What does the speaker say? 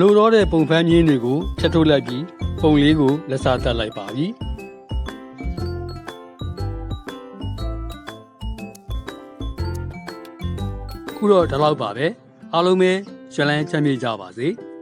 လိုတော့တဲ့ပုံဖမ်းမြင်းတွေကိုချက်ထုတ်လိုက်ပြီးပုံလေးကိုလက်စားတက်လိုက်ပါပြီခုတော့ဒီလောက်ပါပဲအားလုံးပဲရှလန်းချမ်းမြေ့ကြပါစေ။